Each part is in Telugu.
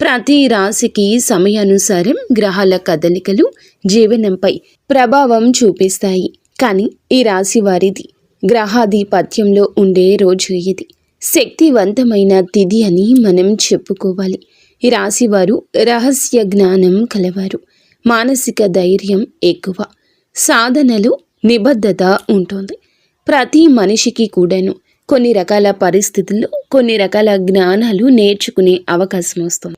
ప్రతి రాశికి సమయానుసారం గ్రహాల కదలికలు జీవనంపై ప్రభావం చూపిస్తాయి. కానీ ఈ రాశి వారిది గ్రహాధిపత్యంలో ఉండే రోజు ఇది. శక్తివంతమైన తిథి అని మనం చెప్పుకోవాలి. ఈ రాశి వారు రహస్య జ్ఞానం కలవారు. మానసిక ధైర్యం ఎక్కువ. సాధనలు నిబద్ధత ఉంటుంది. ప్రతి మనిషికి కూడాను కొన్ని రకాల పరిస్థితుల్లో కొన్ని రకాల జ్ఞానాలు నేర్చుకునే అవకాశం వస్తుంది.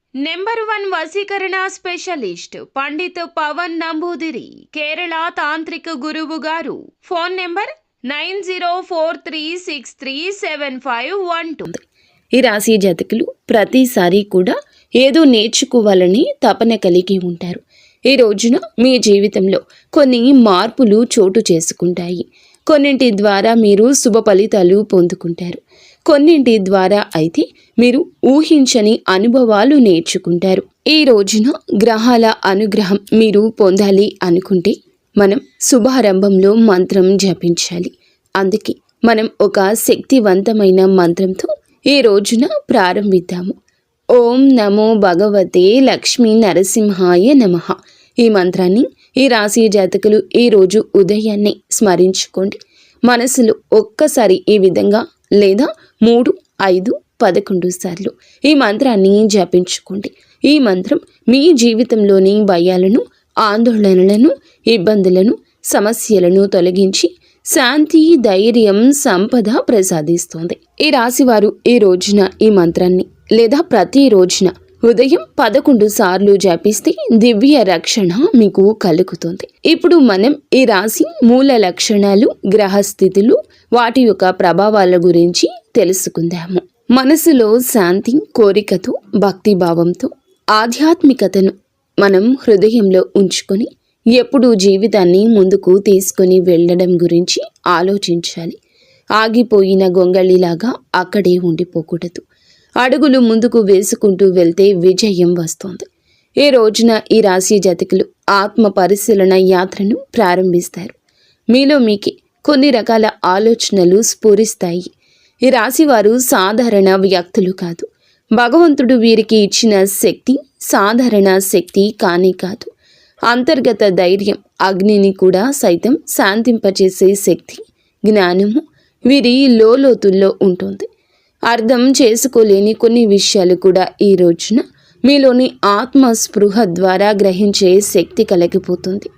నెంబర్ వన్ వశీకరణ స్పెషలిస్ట్ పండిత్ పవన్ నంబూదిరి కేరళ తాంత్రిక గురువు గారు. Phone number nine zero four three six three seven five one two. ఈ రాశి జాతకులు ప్రతిసారి కూడా ఏదో నేర్చుకోవాలని తపన కలిగి ఉంటారు. ఈ రోజున మీ జీవితంలో కొన్ని మార్పులు చోటు చేసుకుంటాయి. కొన్నింటి ద్వారా మీరు శుభ ఫలితాలు పొందుకుంటారు. కొన్నింటి ద్వారా అయితే మీరు ఊహించని అనుభవాలు నేర్చుకుంటారు. ఈ రోజున గ్రహాల అనుగ్రహం మీరు పొందాలి అనుకుంటే మనం శుభారంభంలో మంత్రం జపించాలి. అందుకే మనం ఒక శక్తివంతమైన మంత్రంతో ఈ రోజున ప్రారంభిద్దాము. ఓం నమో భగవతే లక్ష్మీ నరసింహాయ నమ. ఈ మంత్రాన్ని ఈ రాశి జాతకులు ఈరోజు ఉదయాన్నే స్మరించుకోండి. మనసులో ఒక్కసారి ఈ విధంగా లేదా మూడు ఐదు పదకొండు సార్లు. ఈ మంత్రాన్ని జపించుకోండి. ఈ మంత్రం మీ జీవితంలోని భయాలను ఆందోళనలను ఇబ్బందులను సమస్యలను తొలగించి శాంతి ధైర్యం సంపద ప్రసాదిస్తుంది. ఈ రాశివారు ఈ రోజున ఈ మంత్రాన్ని లేదా ప్రతి రోజున ఉదయం పదకొండు సార్లు జపిస్తే దివ్య రక్షణ మీకు కలుగుతుంది. ఇప్పుడు మనం ఈ రాశి మూల లక్షణాలు గ్రహస్థితులు వాటి యొక్క ప్రభావాల గురించి తెలుసుకుందాము. మనసులో శాంతి కోరికతో భక్తిభావంతో ఆధ్యాత్మికతను మనం హృదయంలో ఉంచుకొని ఎప్పుడు జీవితాన్ని ముందుకు తీసుకొని వెళ్ళడం గురించి ఆలోచించాలి. ఆగిపోయిన గొంగళిలాగా అక్కడే ఉండిపోకూడదు. అడుగులు ముందుకు వేసుకుంటూ వెళ్తే విజయం వస్తుంది. ఈ రోజున ఈ రాశి జాతకులు ఆత్మ పరిశీలన యాత్రను ప్రారంభిస్తారు. మీలో మీకే కొన్ని రకాల ఆలోచనలు స్ఫురిస్తాయి. ఈ రాశివారు సాధారణ వ్యక్తులు కాదు. భగవంతుడు వీరికి ఇచ్చిన శక్తి సాధారణ శక్తి కానీ కాదు. అంతర్గత ధైర్యం అగ్నిని కూడా సైతం శాంతింపచేసే శక్తి జ్ఞానము వీరి లోతుల్లో ఉంటుంది. అర్థం చేసుకోలేని కొన్ని విషయాలు కూడా ఈ రోజున మీలోని ఆత్మ స్పృహ ద్వారా గ్రహించే శక్తి కలిగిపోతుంది.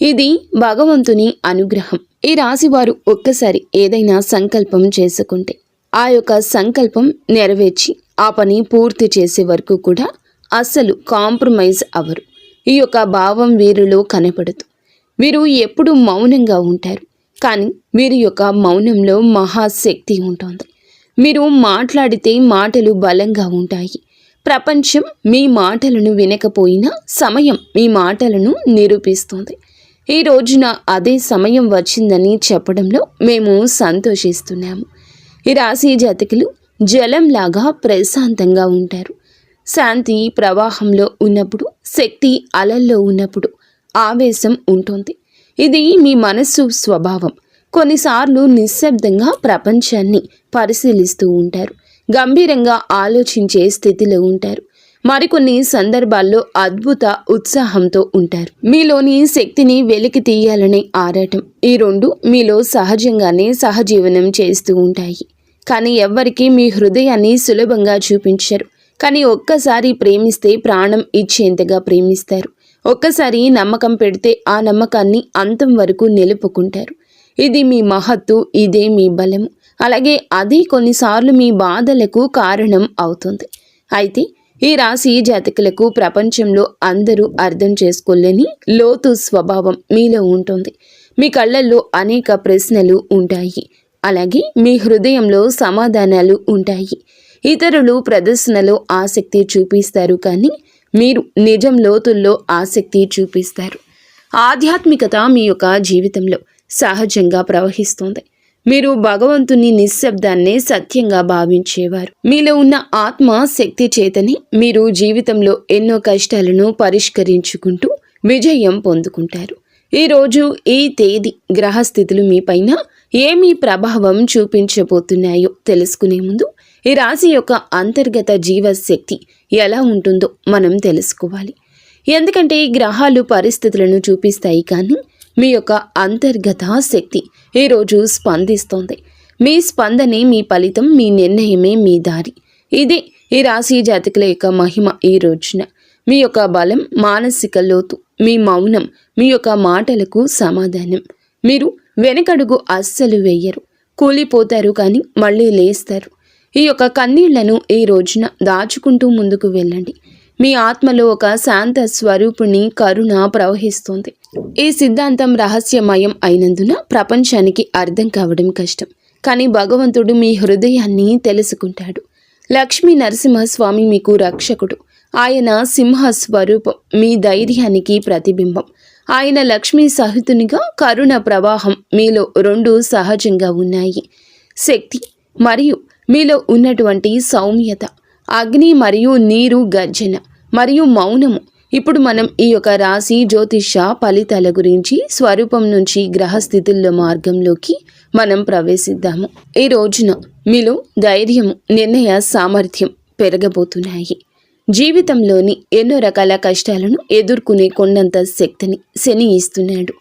ఇది భగవంతుని అనుగ్రహం. ఈ రాశివారు ఒక్కసారి ఏదైనా సంకల్పం చేసుకుంటే ఆ యొక్క సంకల్పం నెరవేర్చి ఆ పని పూర్తి చేసే వరకు కూడా అస్సలు కాంప్రమైజ్ అవరు ఈ యొక్క భావం వీరిలో కనపడదు. వీరు ఎప్పుడు మౌనంగా ఉంటారు. కానీ వీరి యొక్క మౌనంలో మహాశక్తి ఉంటుంది. మీరు మాట్లాడితే మాటలు బలంగా ఉంటాయి. ప్రపంచం మీ మాటలను వినకపోయినా సమయం మీ మాటలను నిరూపిస్తుంది. ఈ రోజున అదే సమయం వచ్చిందని చెప్పడంలో మేము సంతోషిస్తున్నాము. ఈ రాశి జాతకులు జలంలాగా ప్రశాంతంగా ఉంటారు. శాంతి ప్రవాహంలో ఉన్నప్పుడు శక్తి అలల్లో ఉన్నప్పుడు ఆవేశం ఉంటుంది. ఇది మీ మనస్సు స్వభావం. కొన్నిసార్లు నిశ్శబ్దంగా ప్రపంచాన్ని పరిశీలిస్తూ ఉంటారు. గంభీరంగా ఆలోచించే స్థితిలో ఉంటారు. మరికొన్ని సందర్భాల్లో అద్భుత ఉత్సాహంతో ఉంటారు. మీలోని శక్తిని వెలికి తీయాలనే ఆరాటం ఈ రెండు మీలో సహజంగానే సహజీవనం చేస్తూ ఉంటాయి. కానీ ఎవ్వరికీ మీ హృదయాన్ని సులభంగా చూపించరు. కానీ ఒక్కసారి ప్రేమిస్తే ప్రాణం ఇచ్చేంతగా ప్రేమిస్తారు. ఒక్కసారి నమ్మకం పెడితే ఆ నమ్మకాన్ని అంతం వరకు నిలుపుకుంటారు. ఇది మీ మహత్తు ఇదే మీ బలము. అలాగే అది కొన్నిసార్లు మీ బాధలకు కారణం అవుతుంది. అయితే ఈ రాశి జాతకులకు ప్రపంచంలో అందరూ అర్థం చేసుకోలేని లోతు స్వభావం మీలో ఉంటుంది. మీ కళ్ళల్లో అనేక ప్రశ్నలు ఉంటాయి. అలాగే మీ హృదయంలో సమాధానాలు ఉంటాయి. ఇతరులు ప్రదర్శనలో ఆసక్తి చూపిస్తారు కానీ మీరు నిజం లోతుల్లో ఆసక్తి చూపిస్తారు. ఆధ్యాత్మికత మీ యొక్క జీవితంలో సహజంగా ప్రవహిస్తుంది. మీరు భగవంతుని నిశ్శబ్దాన్నే సత్యంగా భావించేవారు. మీలో ఉన్న ఆత్మ శక్తి చేతని మీరు జీవితంలో ఎన్నో కష్టాలను పరిష్కరించుకుంటూ విజయం పొందుకుంటారు. ఈరోజు ఈ తేదీ గ్రహస్థితులు మీపైన ఏమి ప్రభావం చూపించబోతున్నాయో తెలుసుకునే ముందు ఈ రాశి యొక్క అంతర్గత జీవశక్తి ఎలా ఉంటుందో మనం తెలుసుకోవాలి. ఎందుకంటే ఈ గ్రహాలు పరిస్థితులను చూపిస్తాయి కానీ మీ యొక్క అంతర్గత శక్తి ఈరోజు స్పందిస్తోంది. మీ స్పందనే మీ ఫలితం మీ నిర్ణయమే మీ దారి. ఇదే ఈ రాశి జాతకుల యొక్క మహిమ ఈ రోజున. మీ యొక్క బలం మానసిక లోతు మీ మౌనం మీ యొక్క మాటలకు సమాధానం. మీరు వెనకడుగు అస్సలు వేయరు. కూలిపోతారు కానీ మళ్ళీ లేస్తారు. ఈ యొక్క కన్నీళ్ళను ఈ రోజున దాచుకుంటూ ముందుకు వెళ్ళండి. మీ ఆత్మలో ఒక శాంత స్వరూపుని కరుణ ప్రవహిస్తుంది. ఈ సిద్ధాంతం రహస్యమయం అయినందున ప్రపంచానికి అర్థం కావడం కష్టం. కానీ భగవంతుడు మీ హృదయాన్ని తెలుసుకుంటాడు. లక్ష్మీ నరసింహస్వామి మీకు రక్షకుడు. ఆయన సింహ స్వరూపం మీ ధైర్యానికి ప్రతిబింబం. ఆయన లక్ష్మీ సహితునిగా కరుణ ప్రవాహం మీలో రెండు సహజంగా ఉన్నాయి. శక్తి మరియు మీలో ఉన్నటువంటి సౌమ్యత. అగ్ని మరియు నీరు గర్జన మరియు మౌనము. ఇప్పుడు మనం ఈ యొక్క రాశి జ్యోతిష ఫలితాల గురించి స్వరూపం నుంచి గ్రహస్థితుల్లో మార్గంలోకి మనం ప్రవేశిద్దాము. ఈ రోజున మీలో ధైర్యం నిర్ణయ సామర్థ్యం పెరగబోతున్నాయి. జీవితంలోని ఎన్నో రకాల కష్టాలను ఎదుర్కొనే కొండంత శక్తిని శని ఇస్తున్నాడు.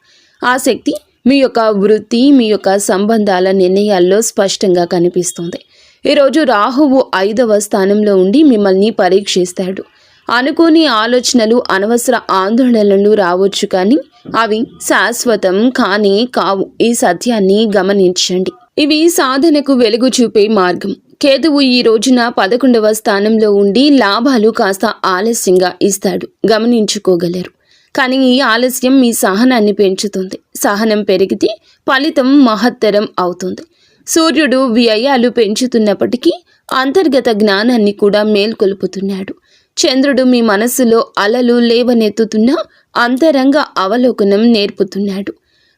ఆ శక్తి మీ యొక్క వృత్తి మీ యొక్క సంబంధాల నిర్ణయాల్లో స్పష్టంగా కనిపిస్తుంది. ఈరోజు రాహువు ఐదవ స్థానంలో ఉండి మిమ్మల్ని పరీక్షిస్తాడు. అనుకోని ఆలోచనలు అనవసర ఆందోళనలు రావచ్చు కానీ అవి శాశ్వతం కానీ కావు. ఈ సత్యాన్ని గమనించండి. ఇవి సాధనకు వెలుగు చూపే మార్గం. కేతువు ఈ రోజున పదకొండవ స్థానంలో ఉండి లాభాలు కాస్త ఆలస్యంగా ఇస్తాడు. గమనించుకోగలరు. కానీ ఈ ఆలస్యం మీ సహనాన్ని పెంచుతుంది. సహనం పెరిగితే ఫలితం మహత్తరం అవుతుంది. సూర్యుడు వ్యయాలు పెంచుతున్నప్పటికీ అంతర్గత జ్ఞానాన్ని కూడా మేల్కొల్పుతున్నాడు. చంద్రుడు మీ మనస్సులో అలలు లేవనెత్తుతున్న అంతరంగ అవలోకనం నేర్పుతున్నాడు.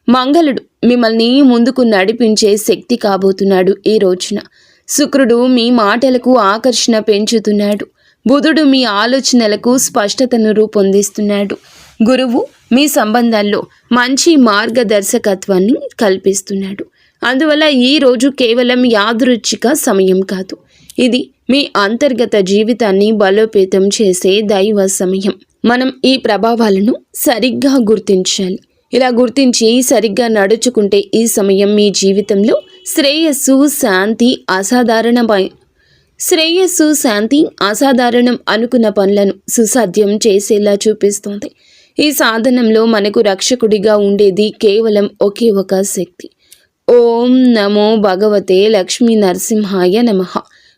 మంగళుడు మిమ్మల్ని ముందుకు నడిపించే శక్తి కాబోతున్నాడు ఈ రోజున. శుక్రుడు మీ మాటలకు ఆకర్షణ పెంచుతున్నాడు. బుధుడు మీ ఆలోచనలకు స్పష్టతను రూపొందిస్తున్నాడు. గురువు మీ సంబంధాల్లో మంచి మార్గదర్శకత్వాన్ని కల్పిస్తున్నాడు. అందువల్ల ఈ రోజు కేవలం యాదృచ్ఛిక సమయం కాదు. ఇది మీ అంతర్గత జీవితాన్ని బలోపేతం చేసే దైవ సమయం. మనం ఈ ప్రభావాలను సరిగ్గా గుర్తించాలి. ఇలా గుర్తించి సరిగ్గా నడుచుకుంటే ఈ సమయం మీ జీవితంలో శ్రేయస్సు శాంతి అసాధారణమై శ్రేయస్సు శాంతి అసాధారణం అనుకున్న పనులను సుసాధ్యం చేసేలా చూపిస్తుంది. ఈ సాధనంలో మనకు రక్షకుడిగా ఉండేది కేవలం ఒకే ఒక శక్తి. ఓం నమో భగవతే లక్ష్మీ నరసింహాయ నమః.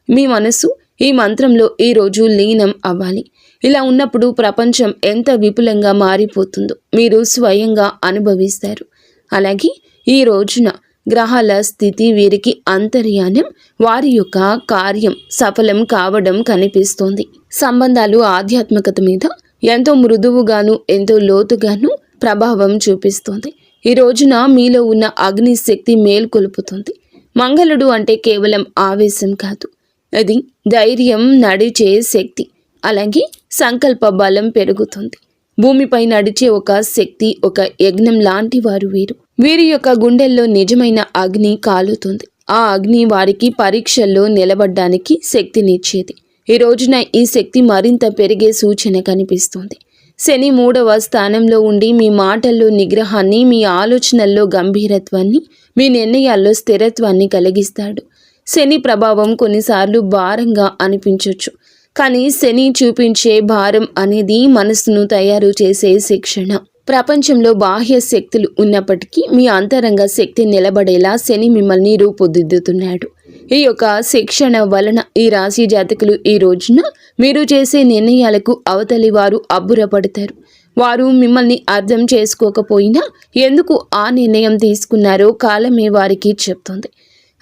మీ మనసు ఈ మంత్రంలో ఈరోజు లీనం అవ్వాలి. ఇలా ఉన్నప్పుడు ప్రపంచం ఎంత విపులంగా మారిపోతుందో మీరు స్వయంగా అనుభవిస్తారు. అలాగే ఈ రోజున గ్రహాల స్థితి వీరికి అంతర్యానం వారి యొక్క కార్యం సఫలం కావడం కనిపిస్తోంది. సంబంధాలు ఆధ్యాత్మికత మీద ఎంతో మృదువుగాను ఎంతో లోతుగాను ప్రభావం చూపిస్తోంది. ఈ రోజున మీలో ఉన్న అగ్ని శక్తి మేల్కొల్పుతుంది. మంగళుడు అంటే కేవలం ఆవేశం కాదు. అది ధైర్యం నడిచే శక్తి అలాగే సంకల్ప బలం పెరుగుతుంది. భూమిపై నడిచే ఒక శక్తి ఒక యజ్ఞం లాంటి వారు వీరు. వీరి యొక్క గుండెల్లో నిజమైన అగ్ని కాలుతుంది. ఆ అగ్ని వారికి పరీక్షల్లో నిలబడ్డానికి శక్తినిచ్చేది. ఈ రోజున ఈ శక్తి మరింత పెరిగే సూచన కనిపిస్తుంది. శని మూడవ స్థానంలో ఉండి మీ మాటల్లో నిగ్రహాన్ని మీ ఆలోచనల్లో గంభీరత్వాన్ని మీ నిర్ణయాల్లో స్థిరత్వాన్ని కలిగిస్తాడు. శని ప్రభావం కొన్నిసార్లు భారంగా అనిపించవచ్చు కానీ శని చూపించే భారం అనేది మనసును తయారు చేసే శిక్షణ. ప్రపంచంలో బాహ్య శక్తులు ఉన్నప్పటికీ మీ అంతరంగ శక్తి నిలబడేలా శని మిమ్మల్ని రూపుదిద్దుతున్నాడు. ఈ యొక్క శిక్షణ వలన ఈ రాశి జాతకులు ఈ రోజున మీరు చేసే నిర్ణయాలకు అవతలి వారు అబ్బురపడతారు. వారు మిమ్మల్ని అర్థం చేసుకోకపోయినా ఎందుకు ఆ నిర్ణయం తీసుకున్నారో కాలమే వారికి చెప్తుంది.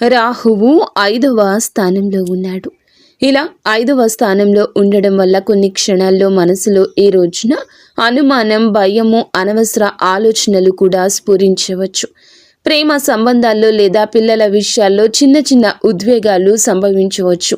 రాహువు ఐదవ స్థానంలో ఉన్నాడు. ఇలా ఐదవ స్థానంలో ఉండడం వల్ల కొన్ని క్షణాల్లో మనసులో ఈ రోజున అనుమానం భయము అనవసర ఆలోచనలు కూడా స్ఫురించవచ్చు. ప్రేమ సంబంధాల్లో లేదా పిల్లల విషయాల్లో చిన్న చిన్న ఉద్వేగాలు సంభవించవచ్చు.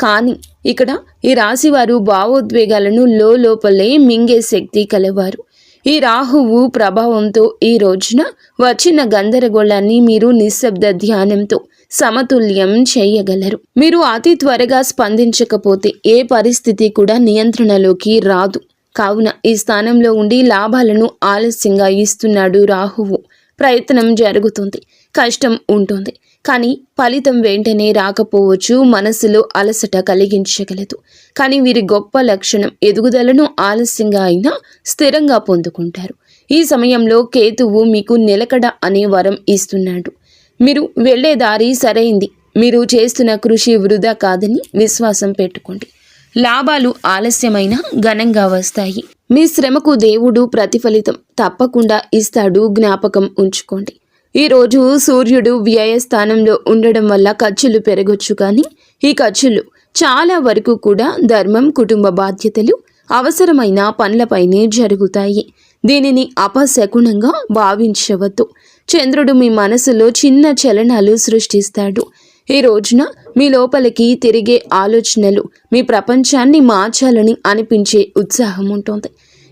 కానీ ఇక్కడ ఈ రాశివారు భావోద్వేగాలను లోపలే మింగే శక్తి కలవారు. ఈ రాహువు ప్రభావంతో ఈ రోజున వచ్చిన గందరగోళాన్ని మీరు నిశ్శబ్ద ధ్యానంతో సమతుల్యం చేయగలరు. మీరు అతి త్వరగా స్పందించకపోతే ఏ పరిస్థితి కూడా నియంత్రణలోకి రాదు. కావున ఈ స్థానంలో ఉండి లాభాలను ఆలస్యంగా ఇస్తున్నాడు రాహువు. ప్రయత్నం జరుగుతుంది. కష్టం ఉంటుంది. కానీ ఫలితం వెంటనే రాకపోవచ్చు. మనసులో అలసట కలిగించగలదు. కానీ వీరి గొప్ప లక్షణం ఎదుగుదలను ఆలస్యంగా అయినా స్థిరంగా పొందుకుంటారు. ఈ సమయంలో కేతువు మీకు నిలకడ అనే వరం ఇస్తున్నాడు. మీరు వెళ్ళే దారి సరైంది. మీరు చేస్తున్న కృషి వృధా కాదని విశ్వాసం పెట్టుకోండి. లాభాలు ఆలస్యమైన ఘనంగా వస్తాయి. మీ శ్రమకు దేవుడు ప్రతిఫలితం తప్పకుండా ఇస్తాడు జ్ఞాపకం ఉంచుకోండి. ఈరోజు సూర్యుడు వ్యయస్థానంలో ఉండడం వల్ల ఖర్చులు పెరగొచ్చు కానీ ఈ ఖర్చులు చాలా వరకు కూడా ధర్మం కుటుంబ బాధ్యతలు అవసరమైన పనులపైనే జరుగుతాయి. దీనిని అపశకునంగా భావించవద్దు. చంద్రుడు మీ మనసులో చిన్న చలనాలు సృష్టిస్తాడు. ఈ రోజున మీ లోపలికి తిరిగే ఆలోచనలు మీ ప్రపంచాన్ని మార్చాలని అనిపించే ఉత్సాహం ఉంటుంది.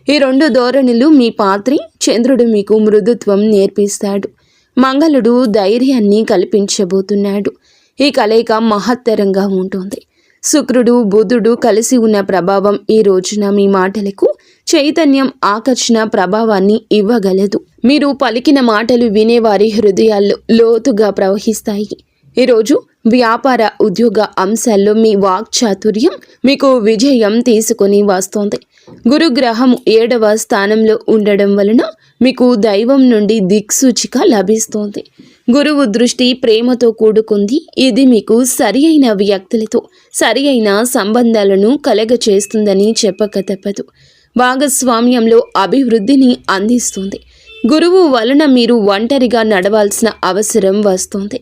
ఈ రెండు ధోరణులు మీ పాత్రి చంద్రుడు మీకు మృదుత్వం నేర్పిస్తాడు. మంగళుడు ధైర్యాన్ని కల్పించబోతున్నాడు. ఈ కలయిక మహత్తరంగా ఉంటుంది. శుక్రుడు బుధుడు కలిసి ఉన్న ప్రభావం ఈ రోజున మీ మాటలకు చైతన్యం ఆకర్షణ ప్రభావాన్ని ఇవ్వగలదు. మీరు పలికిన మాటలు వినేవారి హృదయాల్లో లోతుగా ప్రవహిస్తాయి. ఈరోజు వ్యాపార ఉద్యోగ అంశాల్లో మీ వాక్చాతుర్యం మీకు విజయం తీసుకొని వస్తోంది. గురుగ్రహం ఏడవ స్థానంలో ఉండడం వలన మీకు దైవం నుండి దిక్సూచిక లభిస్తోంది. గురువు దృష్టి ప్రేమతో కూడుకుంది. ఇది మీకు సరి అయిన వ్యక్తులతో సరి అయిన సంబంధాలను కలగచేస్తుందని చెప్పక తప్పదు. భాగస్వామ్యంలో అభివృద్ధిని అందిస్తుంది. గురువు వలన మీరు ఒంటరిగా నడవాల్సిన అవసరం వస్తుంది.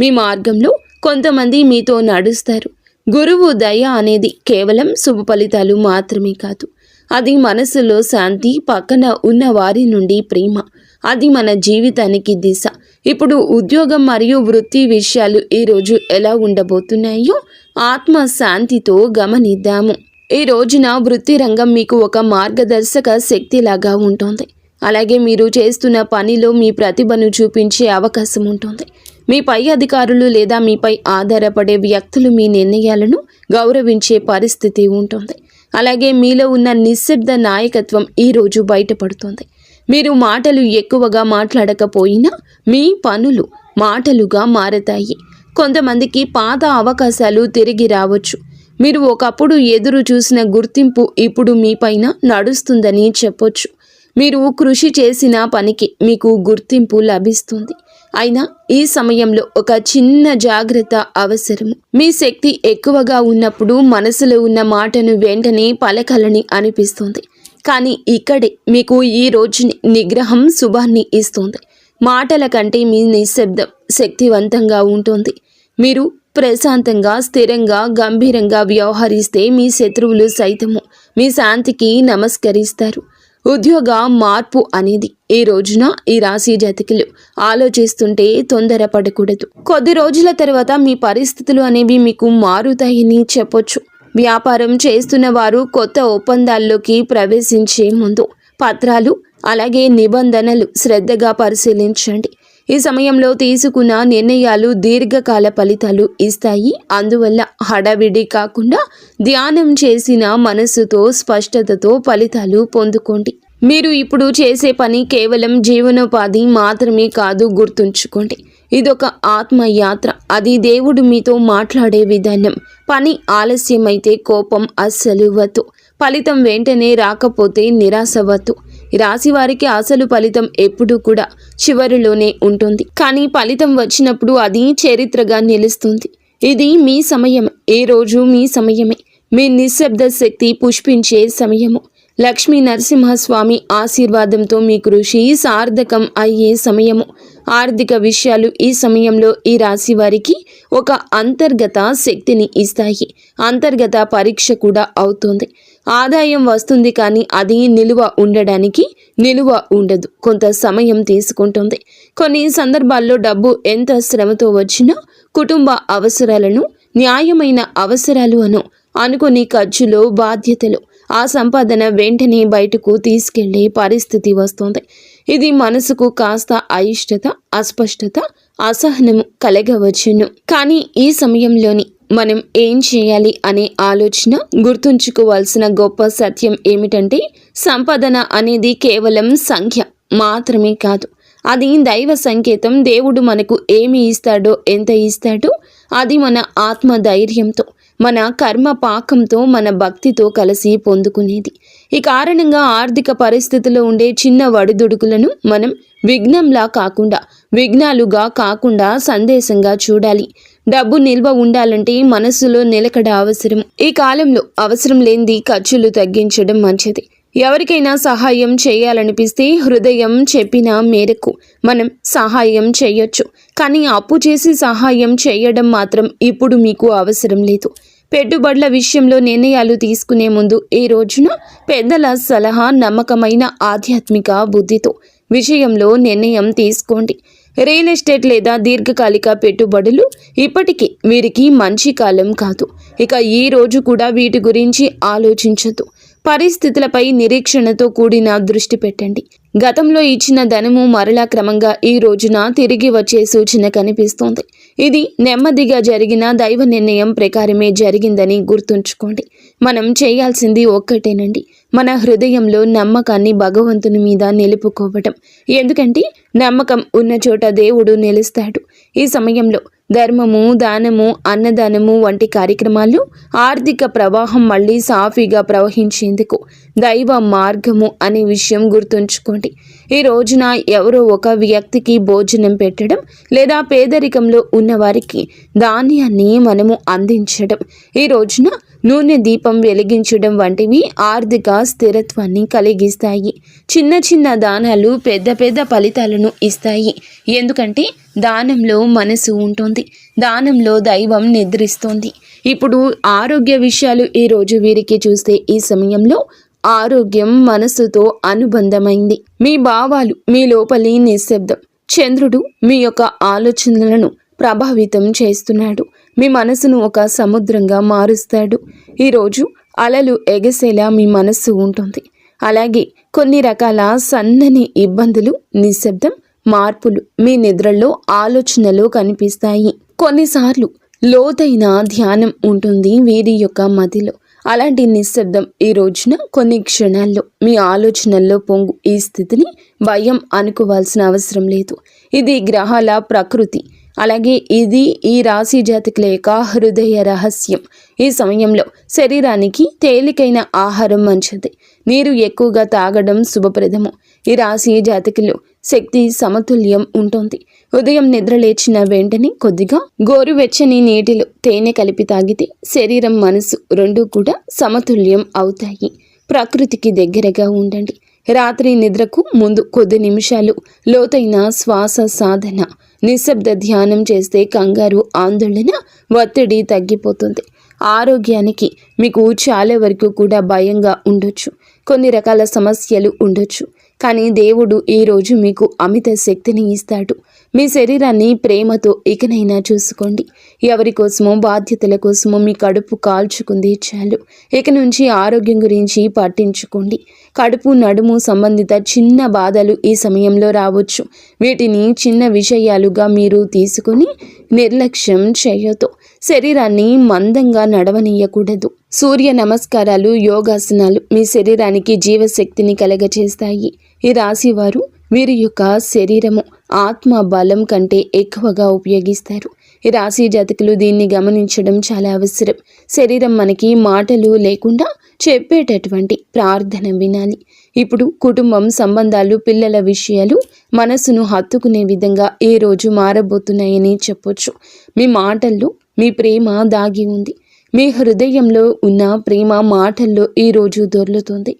మీ మార్గంలో కొంతమంది మీతో నడుస్తారు. గురువు దయ అనేది కేవలం శుభ ఫలితాలు మాత్రమే కాదు. అది మనసులో శాంతి పక్కన ఉన్న వారి నుండి ప్రేమ. అది మన జీవితానికి దిశ. ఇప్పుడు ఉద్యోగం మరియు వృత్తి విషయాలు ఈరోజు ఎలా ఉండబోతున్నాయో ఆత్మ శాంతితో గమనిద్దాము. ఈ రోజున వృత్తి రంగం మీకు ఒక మార్గదర్శక శక్తిలాగా ఉంటుంది. అలాగే మీరు చేస్తున్న పనిలో మీ ప్రతిభను చూపించే అవకాశం ఉంటుంది. మీ పై అధికారులు లేదా మీపై ఆధారపడే వ్యక్తులు మీ నిర్ణయాలను గౌరవించే పరిస్థితి ఉంటుంది. అలాగే మీలో ఉన్న నిశ్శబ్ద నాయకత్వం ఈరోజు బయటపడుతుంది. మీరు మాటలు ఎక్కువగా మాట్లాడకపోయినా మీ పనులు మాటలుగా మారతాయి. కొంతమందికి పాత అవకాశాలు తిరిగి రావచ్చు. మీరు ఒకప్పుడు ఎదురు చూసిన గుర్తింపు ఇప్పుడు మీపైన నడుస్తుందని చెప్పొచ్చు. మీరు కృషి చేసిన పనికి మీకు గుర్తింపు లభిస్తుంది. అయినా ఈ సమయంలో ఒక చిన్న జాగ్రత్త అవసరం మీ శక్తి ఎక్కువగా ఉన్నప్పుడు మనసులో ఉన్న మాటను వెంటనే పలకలని అనిపిస్తుంది. కానీ ఇక్కడే మీకు ఈ రోజుని నిగ్రహం శుభాన్ని ఇస్తుంది. మాటల కంటే మీ నిశ్శబ్దం శక్తివంతంగా ఉంటుంది. మీరు ప్రశాంతంగా స్థిరంగా గంభీరంగా వ్యవహరిస్తే మీ శత్రువులు సైతము మీ శాంతికి నమస్కరిస్తారు. ఉద్యోగ మార్పు అనేది ఈ రోజున ఈ రాశి జాతకులు ఆలోచిస్తుంటే తొందరపడకూడదు కొద్ది రోజుల తర్వాత మీ పరిస్థితులు అనేవి మీకు మారుతాయని చెప్పొచ్చు. వ్యాపారం చేస్తున్న వారు కొత్త ఒప్పందాల్లోకి ప్రవేశించే ముందు పత్రాలు అలాగే నిబంధనలు శ్రద్ధగా పరిశీలించండి. ఈ సమయంలో తీసుకున్న నిర్ణయాలు దీర్ఘకాల ఫలితాలు ఇస్తాయి. అందువల్ల హడావిడి కాకుండా ధ్యానం చేసిన మనసుతో స్పష్టతతో ఫలితాలు పొందుకోండి. మీరు ఇప్పుడు చేసే పని కేవలం జీవనోపాధి మాత్రమే కాదు గుర్తుంచుకోండి. ఇదొక ఆత్మయాత్ర. అది దేవుడు మీతో మాట్లాడే విధానం. పని ఆలస్యమైతే కోపం అస్సలు వద్దు. ఫలితం వెంటనే రాకపోతే నిరాశ వద్దు. రాశి వారికి అసలు ఫలితం ఎప్పుడూ కూడా చివరిలోనే ఉంటుంది. కానీ ఫలితం వచ్చినప్పుడు అది చరిత్రగా నిలుస్తుంది. ఇది మీ సమయం ఏ రోజు మీ సమయమే. మీ నిశ్శబ్ద శక్తి పుష్పించే సమయము. లక్ష్మీ నరసింహస్వామి ఆశీర్వాదంతో మీ కృషి సార్థకం అయ్యే సమయము. ఆర్థిక విషయాలు ఈ సమయంలో ఈ రాశి వారికి ఒక అంతర్గత శక్తిని ఇస్తాయి. అంతర్గత పరీక్ష కూడా అవుతుంది. ఆదాయం వస్తుంది కానీ అది నిలువ ఉండడానికి నిలువ ఉండదు. కొంత సమయం తీసుకుంటుంది. కొన్ని సందర్భాల్లో డబ్బు ఎంత శ్రమతో వచ్చినా కుటుంబ అవసరాలను న్యాయమైన అవసరాలు అను అనుకుని ఖర్చులు బాధ్యతలు ఆ సంపాదన వెంటనే బయటకు తీసుకెళ్ళే పరిస్థితి వస్తుంది. ఇది మనసుకు కాస్త అయిష్టత అస్పష్టత అసహనము కలగవచ్చును. కానీ ఈ సమయంలోని మనం ఏం చేయాలి అనే ఆలోచన గుర్తుంచుకోవాల్సిన గొప్ప సత్యం ఏమిటంటే సంపాదన అనేది కేవలం సంఖ్య మాత్రమే కాదు. అది దైవ సంకేతం. దేవుడు మనకు ఏమి ఇస్తాడో ఎంత ఇస్తాడో అది మన ఆత్మ ధైర్యంతో మన కర్మ పాకంతో మన భక్తితో కలిసి పొందుకునేది. ఈ కారణంగా ఆర్థిక పరిస్థితిలో ఉండే చిన్న వడిదుడుకులను మనం విఘ్నంలా కాకుండా విఘ్నాలుగా కాకుండా సందేశంగా చూడాలి. డబ్బు నిల్వ ఉండాలంటే మనసులో నిలకడ అవసరం. ఈ కాలంలో అవసరం లేనిది ఖర్చులు తగ్గించడం మంచిది. ఎవరికైనా సహాయం చేయాలనిపిస్తే హృదయం చెప్పిన మేరకు మనం సహాయం చేయొచ్చు. కానీ అప్పు చేసి సహాయం చేయడం మాత్రం ఇప్పుడు మీకు అవసరం లేదు. పెట్టుబడుల విషయంలో నిర్ణయాలు తీసుకునే ముందు ఈ రోజున పెద్దల సలహా నమ్మకమైన ఆధ్యాత్మిక బుద్ధితో విషయంలో నిర్ణయం తీసుకోండి. రియల్ ఎస్టేట్ లేదా దీర్ఘకాలిక పెట్టుబడులు ఇప్పటికీ వీరికి మంచి కాలం కాదు. ఇక ఈ రోజు కూడా వీటి గురించి ఆలోచించదు. పరిస్థితులపై నిరీక్షణతో కూడిన దృష్టి పెట్టండి. గతంలో ఇచ్చిన ధనము మరలా క్రమంగా ఈ రోజున తిరిగి వచ్చే సూచన కనిపిస్తోంది. ఇది నెమ్మదిగా జరిగిన దైవ నిర్ణయం ప్రకారమే జరిగిందని గుర్తుంచుకోండి. మనం చేయాల్సింది ఒక్కటేనండి. మన హృదయంలో నమ్మకాన్ని భగవంతుని మీద నిలుపుకోవటం. ఎందుకంటే నమ్మకం ఉన్న చోట దేవుడు నిలుస్తాడు. ఈ సమయంలో ధర్మము దానము అన్నదానము వంటి కార్యక్రమాలు ఆర్థిక ప్రవాహం మళ్ళీ సాఫీగా ప్రవహించేందుకు దైవ మార్గము అనే విషయం గుర్తుంచుకోండి. ఈ రోజున ఎవరో ఒక వ్యక్తికి భోజనం పెట్టడం లేదా పేదరికంలో ఉన్నవారికి ధాన్యాన్ని మనము అందించడం. ఈ రోజున నూనె దీపం వెలిగించడం వంటివి ఆర్థిక స్థిరత్వాన్ని కలిగిస్తాయి. చిన్న చిన్న దానాలు పెద్ద పెద్ద ఫలితాలను ఇస్తాయి. ఎందుకంటే దానంలో మనసు ఉంటుంది. దానంలో దైవం నిద్రిస్తుంది. ఇప్పుడు ఆరోగ్య విషయాలు ఈరోజు వీరికి చూస్తే ఈ సమయంలో ఆరోగ్యం మనసుతో అనుబంధమైంది. మీ భావాలు మీ లోపలి నిశ్శబ్దం. చంద్రుడు మీ యొక్క ఆలోచనలను ప్రభావితం చేస్తున్నాడు. మీ మనసును ఒక సముద్రంగా మారుస్తాడు. ఈరోజు అలలు ఎగసేలా మీ మనస్సు ఉంటుంది. అలాగే కొన్ని రకాల సన్నని ఇబ్బందులు నిశ్శబ్దం మార్పులు మీ నిద్రలో ఆలోచనలు కనిపిస్తాయి. కొన్నిసార్లు లోతైన ధ్యానం ఉంటుంది వీరి యొక్క మదిలో. అలాంటి నిశ్శబ్దం ఈ రోజున కొన్ని క్షణాల్లో మీ ఆలోచనల్లో పొంగు. ఈ స్థితిని భయం అనుకోవాల్సిన అవసరం లేదు. ఇది గ్రహాల ప్రకృతి. అలాగే ఇది ఈ రాశి జాతకుల యొక్క హృదయ రహస్యం. ఈ సమయంలో శరీరానికి తేలికైన ఆహారం మంచిది. నీరు ఎక్కువగా తాగడం శుభప్రదము. ఈ రాశి జాతకులు శక్తి సమతుల్యం ఉంటుంది. ఉదయం నిద్ర లేచిన వెంటనే కొద్దిగా గోరువెచ్చని నీటిలో తేనె కలిపి తాగితే శరీరం మనసు రెండూ కూడా సమతుల్యం అవుతాయి. ప్రకృతికి దగ్గరగా ఉండండి. రాత్రి నిద్రకు ముందు కొద్ది నిమిషాలు లోతైన శ్వాస సాధన. నిశ్శబ్ద ధ్యానం చేస్తే కంగారు ఆందోళన ఒత్తిడి తగ్గిపోతుంది. ఆరోగ్యానికి మీకు చాలా వరకు కూడా భయంగా ఉండొచ్చు. కొన్ని రకాల సమస్యలు ఉండొచ్చు. కానీ దేవుడు ఈరోజు మీకు అమిత శక్తిని ఇస్తాడు. మీ శరీరాన్ని ప్రేమతో ఇకనైనా చూసుకోండి. ఎవరి కోసమో బాధ్యతల కోసమో మీ కడుపు కాల్చుకుంది చాలు. ఇక నుంచి ఆరోగ్యం గురించి పట్టించుకోండి. కడుపు నడుము సంబంధిత చిన్న బాధలు ఈ సమయంలో రావచ్చు. వీటిని చిన్న విషయాలుగా మీరు తీసుకొని నిర్లక్ష్యం చేయొద్దు. శరీరాన్ని మందంగా నడవనీయకూడదు. సూర్య నమస్కారాలు యోగాసనాలు మీ శరీరానికి జీవశక్తిని కలగచేస్తాయి. ఈ రాశి వీరి యొక్క శరీరము ఆత్మ బలం కంటే ఎక్కువగా ఉపయోగిస్తారు. ఈ రాశి జాతకులు దీన్ని గమనించడం చాలా అవసరం. శరీరం మనకి మాటలు లేకుండా చెప్పేటటువంటి ప్రార్థన వినాలి. ఇప్పుడు కుటుంబం సంబంధాలు పిల్లల విషయాలు మనసును హత్తుకునే విధంగా ఏ రోజు మారబోతున్నాయని చెప్పొచ్చు. మీ మాటల్లో మీ ప్రేమ దాగి ఉంది. మీ హృదయంలో ఉన్న ప్రేమ మాటల్లో ఈరోజు దొర్లుతుంది.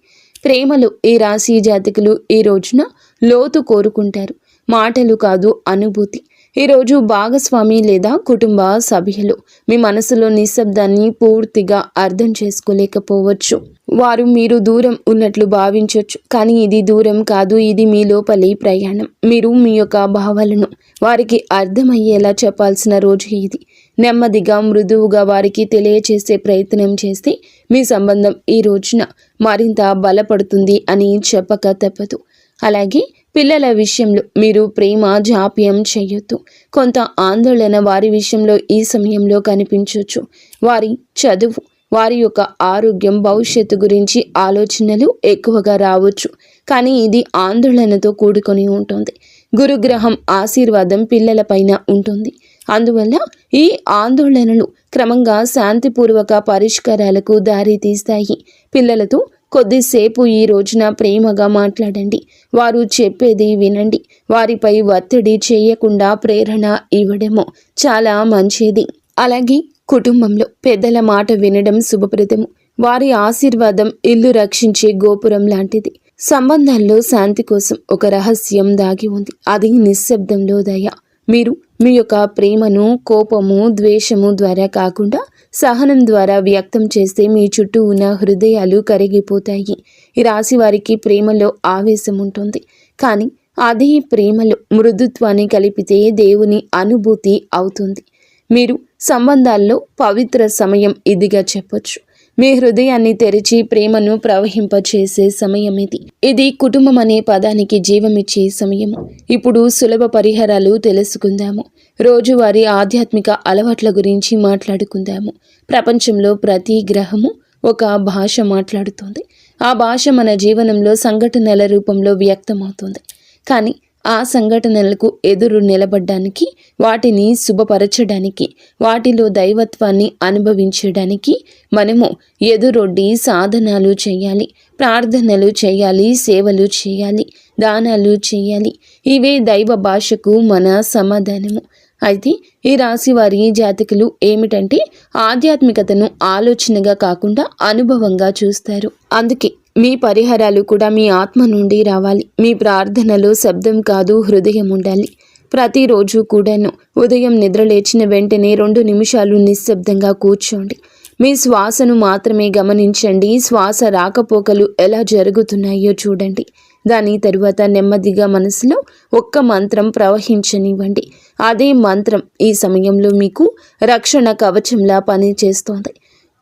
ప్రేమలో ఈ రాశి జాతకులు ఈ రోజున లోతు కోరుకుంటారు. మాటలు కాదు అనుభూతి. ఈరోజు భాగస్వామి లేదా కుటుంబ సభ్యులు మీ మనసులో నిశ్శబ్దాన్ని పూర్తిగా అర్థం చేసుకోలేకపోవచ్చు. వారు మీరు దూరం ఉన్నట్లు భావించవచ్చు కానీ ఇది దూరం కాదు. ఇది మీ లోపలి ప్రయాణం. మీరు మీ యొక్క భావాలను వారికి అర్థమయ్యేలా చెప్పాల్సిన రోజు ఇది. నెమ్మదిగా మృదువుగా వారికి తెలియచేసే ప్రయత్నం చేస్తే మీ సంబంధం ఈ రోజున మరింత బలపడుతుంది అని చెప్పక తప్పదు. అలాగే పిల్లల విషయంలో మీరు ప్రేమ జాప్యం చేయొద్దు. కొంత ఆందోళన వారి విషయంలో ఈ సమయంలో కనిపించవచ్చు వారి చదువు వారి యొక్క ఆరోగ్యం భవిష్యత్తు గురించి ఆలోచనలు ఎక్కువగా రావచ్చు. కానీ ఇది ఆందోళనతో కూడుకొని ఉంటుంది. గురుగ్రహం ఆశీర్వాదం పిల్లలపైన ఉంటుంది. అందువల్ల ఈ ఆందోళనలు క్రమంగా శాంతిపూర్వక పరిష్కారాలకు దారి తీస్తాయి పిల్లలతో కొద్దిసేపు ఈ రోజున ప్రేమగా మాట్లాడండి. వారు చెప్పేది వినండి. వారిపై ఒత్తిడి చేయకుండా ప్రేరణ ఇవ్వడము చాలా మంచిది. అలాగే కుటుంబంలో పెద్దల మాట వినడం శుభప్రదము. వారి ఆశీర్వాదం ఇల్లు రక్షించే గోపురం లాంటిది. సంబంధాల్లో శాంతి కోసం ఒక రహస్యం దాగి ఉంది. అది నిశ్శబ్దంలో దయ. మీరు మీ యొక్క ప్రేమను కోపము ద్వేషము ద్వారా కాకుండా సహనం ద్వారా వ్యక్తం చేస్తే మీ చుట్టూ ఉన్న హృదయాలు కరిగిపోతాయి. ఈ రాశి వారికి ప్రేమలో ఆవేశం ఉంటుంది. కానీ అదే ప్రేమలో మృదుత్వాన్ని కలిపితే దేవుని అనుభూతి అవుతుంది. మీరు సంబంధాల్లో పవిత్ర సమయం ఇదిగా చెప్పొచ్చు. మీ హృదయాన్ని తెరిచి ప్రేమను ప్రవహింపచేసే సమయం ఇది ఇది కుటుంబం అనే పదానికి జీవమిచ్చే సమయము. ఇప్పుడు సులభ పరిహారాలు తెలుసుకుందాము. రోజువారీ ఆధ్యాత్మిక అలవాట్ల గురించి మాట్లాడుకుందాము. ప్రపంచంలో ప్రతి గ్రహము ఒక భాష మాట్లాడుతుంది. ఆ భాష మన జీవనంలో సంఘటనల రూపంలో వ్యక్తమవుతుంది. కానీ ఆ సంఘటనలకు ఎదురు నిలబడ్డానికి వాటిని శుభపరచడానికి వాటిలో దైవత్వాన్ని అనుభవించడానికి మనము ఎదురొడ్డి సాధనాలు చేయాలి ప్రార్థనలు చేయాలి సేవలు చేయాలి దానాలు చేయాలి. ఇవే దైవ భాషకు మన సమాధానము. అయితే ఈ రాశి వారి జాతకులు ఏమిటంటే ఆధ్యాత్మికతను ఆలోచనగా కాకుండా అనుభవంగా చూస్తారు. అందుకే మీ పరిహారాలు కూడా మీ ఆత్మ నుండి రావాలి. మీ ప్రార్థనలో శబ్దం కాదు హృదయం ఉండాలి. ప్రతిరోజు కూడాను ఉదయం నిద్ర లేచిన వెంటనే రెండు నిమిషాలు నిశ్శబ్దంగా కూర్చోండి. మీ శ్వాసను మాత్రమే గమనించండి. శ్వాస రాకపోకలు ఎలా జరుగుతున్నాయో చూడండి. దాని తరువాత నెమ్మదిగా మనసులో ఒక్క మంత్రం ప్రవహించనివ్వండి. అదే మంత్రం ఈ సమయంలో మీకు రక్షణ కవచంలా పనిచేస్తోంది.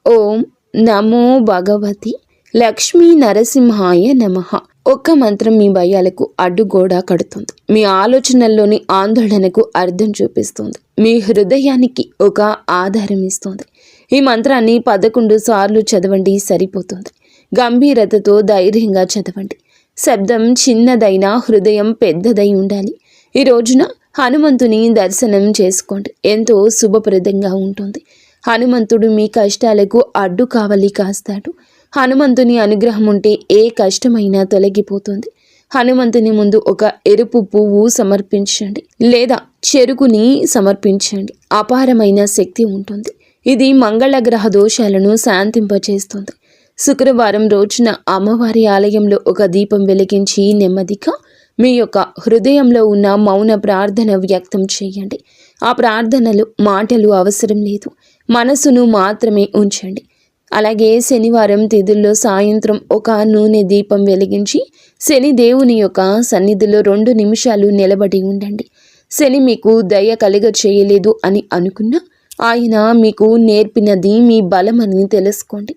ఓం నమో భగవతి లక్ష్మీ నరసింహాయ నమ. ఒక్క మంత్రం మీ భయాలకు అడ్డుగోడ కడుతుంది. మీ ఆలోచనల్లోని ఆందోళనకు అర్థం చూపిస్తుంది. మీ హృదయానికి ఒక ఆధారం ఇస్తుంది. ఈ మంత్రాన్ని పదకొండు సార్లు చదవండి సరిపోతుంది. గంభీరతతో ధైర్యంగా చదవండి. శబ్దం చిన్నదైనా హృదయం పెద్దదై ఉండాలి. ఈ రోజున హనుమంతుని దర్శనం చేసుకోండి. ఎంతో శుభప్రదంగా ఉంటుంది. హనుమంతుడు మీ కష్టాలకు అడ్డు కావలి కాస్తాడు. హనుమంతుని అనుగ్రహం ఉంటే ఏ కష్టమైనా తొలగిపోతుంది. హనుమంతుని ముందు ఒక ఎరుపు పువ్వు సమర్పించండి లేదా చెరుకుని సమర్పించండి. అపారమైన శక్తి ఉంటుంది. ఇది మంగళ గ్రహ దోషాలను శాంతింపచేస్తుంది. శుక్రవారం రోజున అమ్మవారి ఆలయంలో ఒక దీపం వెలిగించి నెమ్మదిగా మీ యొక్క హృదయంలో ఉన్న మౌన ప్రార్థన వ్యక్తం చేయండి. ఆ ప్రార్థనలు మాటలు అవసరం లేదు. మనసును మాత్రమే ఉంచండి. అలాగే శనివారం తిథుల్లో సాయంత్రం ఒక నూనె దీపం వెలిగించి శని దేవుని యొక్క సన్నిధిలో రెండు నిమిషాలు నిలబడి ఉండండి. శని మీకు దయ కలిగ చేయలేదు అని అనుకున్నా ఆయన మీకు నేర్పినది మీ బలమని తెలుసుకోండి.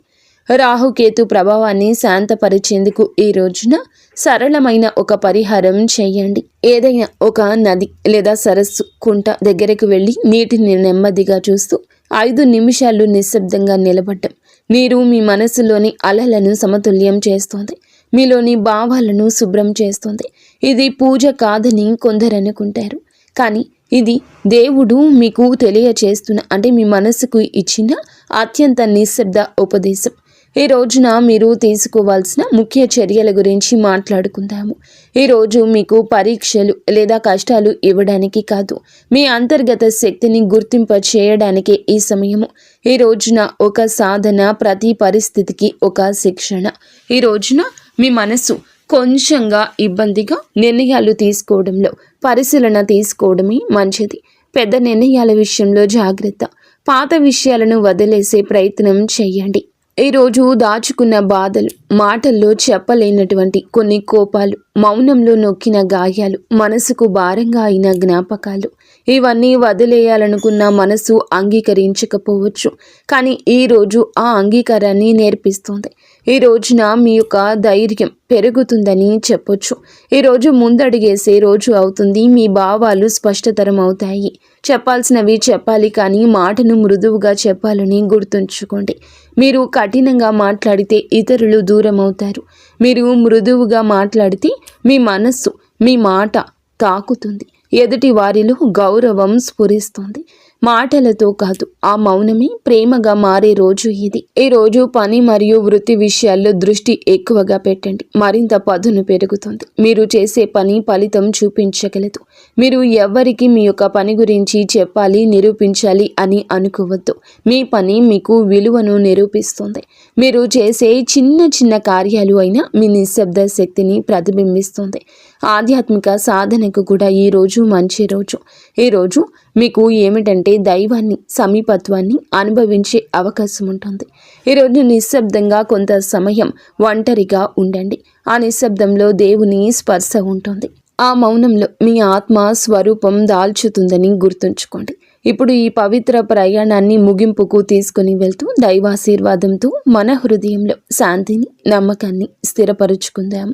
రాహుకేతు ప్రభావాన్ని శాంతపరిచేందుకు ఈ రోజున సరళమైన ఒక పరిహారం చేయండి. ఏదైనా ఒక నది లేదా సరస్సు కుంట దగ్గరకు వెళ్ళి నీటిని నెమ్మదిగా చూస్తూ ఐదు నిమిషాలు నిశ్శబ్దంగా నిలబడ్డం. నీరు మీ మనసులోని అలలను సమతుల్యం చేస్తోంది. మీలోని భావాలను శుభ్రం చేస్తుంది. ఇది పూజ కాదని కొందరు అనుకుంటారు. కానీ ఇది దేవుడు మీకు తెలియచేస్తున్న అంటే మీ మనసుకు ఇచ్చిన అత్యంత నిశ్శబ్ద ఉపదేశం. ఈ రోజున మీరు తీసుకోవాల్సిన ముఖ్య చర్యల గురించి మాట్లాడుకుందాము. ఈరోజు మీకు పరీక్షలు లేదా కష్టాలు ఇవ్వడానికి కాదు మీ అంతర్గత శక్తిని గుర్తింప చేయడానికే ఈ సమయము. ఈ రోజున ఒక సాధన ప్రతి పరిస్థితికి ఒక శిక్షణ. ఈ రోజున మీ మనసు కొంచెంగా ఇబ్బందిగా నిర్ణయాలు తీసుకోవడంలో పరిశీలన తీసుకోవడమే మంచిది. పెద్ద నిర్ణయాల విషయంలో జాగ్రత్త. పాత విషయాలను వదిలేసే ప్రయత్నం చేయండి. ఈరోజు దాచుకున్న బాధలు మాటల్లో చెప్పలేనటువంటి కొన్ని కోపాలు మౌనంలో నొక్కిన గాయాలు మనసుకు భారంగా అయిన జ్ఞాపకాలు. ఇవన్నీ వదిలేయాలనుకున్న మనసు అంగీకరించకపోవచ్చు. కానీ ఈరోజు ఆ అంగీకారాన్ని నేర్పిస్తుంది. ఈ రోజున మీ యొక్క ధైర్యం పెరుగుతుందని చెప్పొచ్చు. ఈరోజు ముందడుగేసే రోజు అవుతుంది. మీ భావాలు స్పష్టతరం అవుతాయి. చెప్పాల్సినవి చెప్పాలి కానీ మాటను మృదువుగా చెప్పాలని గుర్తుంచుకోండి. మీరు కఠినంగా మాట్లాడితే ఇతరులు దూరం అవుతారు మీరు మృదువుగా మాట్లాడితే మీ మనస్సు మీ మాట తాకుతుంది. ఎదుటి వారిలో గౌరవం స్ఫురిస్తుంది. మాటలతో కాదు ఆ మౌనమే ప్రేమగా మారే రోజు ఇది. ఈ రోజు పని మరియు వృత్తి విషయాల్లో దృష్టి ఎక్కువగా పెట్టండి. మరింత పదును పెరుగుతుంది. మీరు చేసే పని ఫలితం చూపించగలదు. మీరు ఎవరికి మీ యొక్క పని గురించి చెప్పాలి నిరూపించాలి అని అనుకోవద్దు. మీ పని మీకు విలువను నిరూపిస్తుంది. మీరు చేసే చిన్న చిన్న కార్యాలు అయినా మీ నిశ్శబ్ద శక్తిని ప్రతిబింబిస్తుంది. ఆధ్యాత్మిక సాధనకు కూడా ఈ రోజు మంచి రోజు. ఈరోజు మీకు ఏమిటంటే దైవాన్ని సమీపత్వాన్ని అనుభవించే అవకాశం ఉంటుంది. ఈరోజు నిశ్శబ్దంగా కొంత సమయం ఒంటరిగా ఉండండి. ఆ నిశ్శబ్దంలో దేవుని స్పర్శ ఉంటుంది. ఆ మౌనంలో మీ ఆత్మ స్వరూపం దాల్చుతుందని గుర్తుంచుకోండి. ఇప్పుడు ఈ పవిత్ర ప్రయాణాన్ని ముగింపుకు తీసుకుని వెళ్తూ దైవాశీర్వాదంతో మన హృదయంలో శాంతిని నమ్మకాన్ని స్థిరపరుచుకుందాము.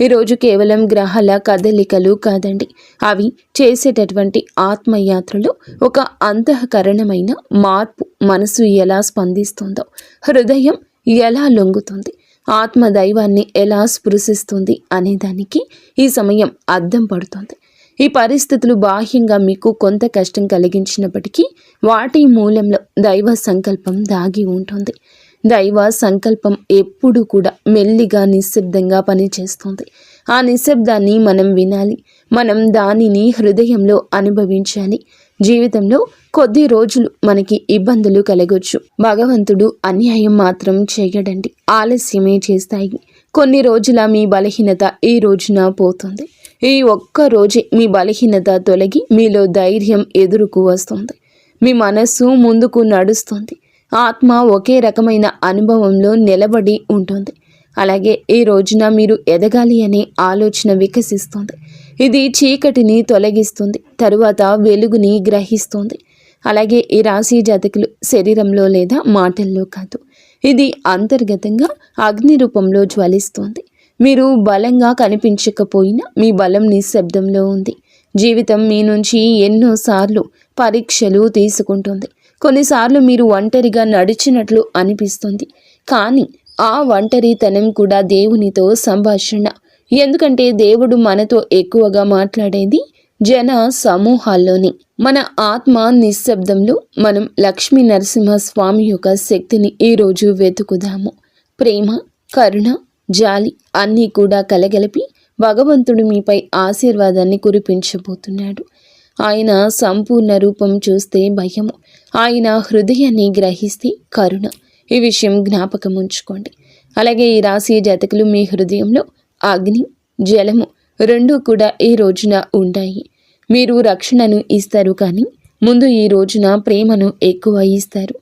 ఈరోజు కేవలం గ్రహాల కదలికలు కాదండి. అవి చేసేటటువంటి ఆత్మయాత్రలో ఒక అంతఃకరణమైన మార్పు మనసు ఎలా స్పందిస్తుందో హృదయం ఎలా లొంగుతుంది ఆత్మ దైవాన్ని ఎలా స్పృశిస్తుంది అనేదానికి ఈ సమయం అద్దం పడుతుంది. ఈ పరిస్థితులు బాహ్యంగా మీకు కొంత కష్టం కలిగించినప్పటికీ వాటి మూలంలో దైవ సంకల్పం దాగి ఉంటుంది. దైవ సంకల్పం ఎప్పుడు కూడా మెల్లిగా నిశ్శబ్దంగా పనిచేస్తుంది. ఆ నిశ్శబ్దాన్ని మనం వినాలి. మనం దానిని హృదయంలో అనుభవించాలి. జీవితంలో కొద్ది రోజులు మనకి ఇబ్బందులు కలగొచ్చు. భగవంతుడు అన్యాయం మాత్రం చేయడండి. ఆలస్యమే చేస్తాయి. కొన్ని రోజుల మీ బలహీనత ఈ రోజున పోతుంది. ఈ ఒక్క రోజే మీ బలహీనత తొలగి మీలో ధైర్యం ఎదురుకు వస్తుంది. మీ మనస్సు ముందుకు నడుస్తుంది. ఆత్మ ఒకే రకమైన అనుభవంలో నిలబడి ఉంటుంది. అలాగే ఈ రోజున మీరు ఎదగాలి అనే ఆలోచన వికసిస్తుంది. ఇది చీకటిని తొలగిస్తుంది. తరువాత వెలుగుని గ్రహిస్తుంది. అలాగే ఈ రాశి జాతకులు శరీరంలో లేదా మాటల్లో కాదు. ఇది అంతర్గతంగా అగ్ని రూపంలో జ్వలిస్తుంది. మీరు బలంగా కనిపించకపోయినా మీ బలం నిశ్శబ్దంలో ఉంది. జీవితం మీ నుంచి ఎన్నోసార్లు పరీక్షలు తీసుకుంటుంది. కొన్నిసార్లు మీరు ఒంటరిగా నడిచినట్లు అనిపిస్తుంది. కానీ ఆ ఒంటరితనం కూడా దేవునితో సంభాషణ. ఎందుకంటే దేవుడు మనతో ఎక్కువగా మాట్లాడేది జన సమూహాల్లోని. మన ఆత్మ నిశ్శబ్దంలో మనం లక్ష్మీ నరసింహస్వామి యొక్క శక్తిని ఈరోజు వెతుకుదాము. ప్రేమ కరుణ జాలి అన్నీ కూడా కలగలిపి భగవంతుడు మీపై ఆశీర్వాదాన్ని కురిపించబోతున్నాడు. ఆయన సంపూర్ణ రూపం చూస్తే భయము. ఆయన హృదయాన్ని గ్రహిస్తే కరుణ. ఈ విషయం జ్ఞాపకం ఉంచుకోండి. అలాగే ఈ రాశి జాతకులు మీ హృదయంలో అగ్ని జలము రెండూ కూడా ఈ రోజున ఉంటాయి. మీరు రక్షణను ఇస్తారు కానీ ముందు ఈ రోజున ప్రేమను ఎక్కువ ఇస్తారు.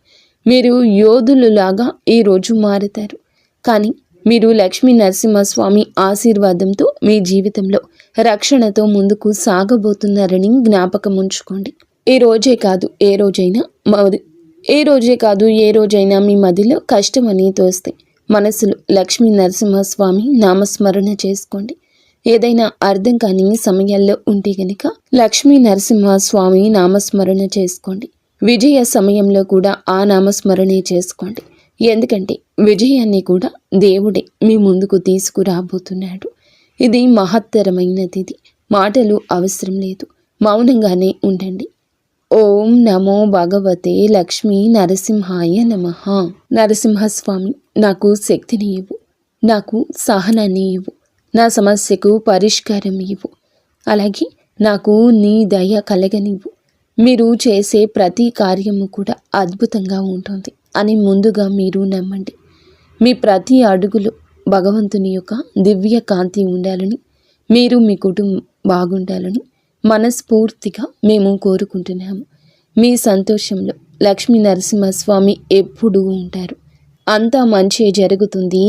మీరు యోధులులాగా ఈ రోజు మారుతారు. కానీ మీరు లక్ష్మీ నరసింహస్వామి ఆశీర్వాదంతో మీ జీవితంలో రక్షణతో ముందుకు సాగబోతున్నారని జ్ఞాపకం ఉంచుకోండి. ఈ రోజే కాదు ఏ రోజైనా మరి ఏ రోజే కాదు ఏ రోజైనా మీ మదిలో కష్టం అని తోస్తే మనసులో లక్ష్మీ నరసింహస్వామి నామస్మరణ చేసుకోండి. ఏదైనా అర్థం కాని సమయాల్లో ఉంటే గనుక లక్ష్మీ నరసింహస్వామి నామస్మరణ చేసుకోండి. విజయ సమయంలో కూడా ఆ నామస్మరణే చేసుకోండి. ఎందుకంటే విజయాన్ని కూడా దేవుడే మీ ముందుకు తీసుకురాబోతున్నాడు. ఇది మహత్తరమైనది. ఇది మాటలు అవసరం లేదు. మౌనంగానే ఉండండి. ఓం నమో భగవతే లక్ష్మీ నరసింహాయ నమ. నరసింహస్వామి నాకు శక్తిని ఇవ్వు. నాకు సహనాన్ని ఇవ్వు. నా సమస్యకు పరిష్కారం ఇవ్వు. అలాగే నాకు నీ దయ కలగనివ్వు. మీరు చేసే ప్రతి కార్యము కూడా అద్భుతంగా ఉంటుంది అని ముందుగా మీరు నమ్మండి. మీ ప్రతి అడుగులో భగవంతుని యొక్క దివ్య కాంతి ఉండాలని మీరు మీ కుటుంబం బాగుండాలని మనస్ఫూర్తిగా మేము కోరుకుంటున్నాము. మీ సంతోషంలో లక్ష్మీ నరసింహస్వామి ఎప్పుడూ ఉంటారు. అంతా మంచి జరుగుతుంది.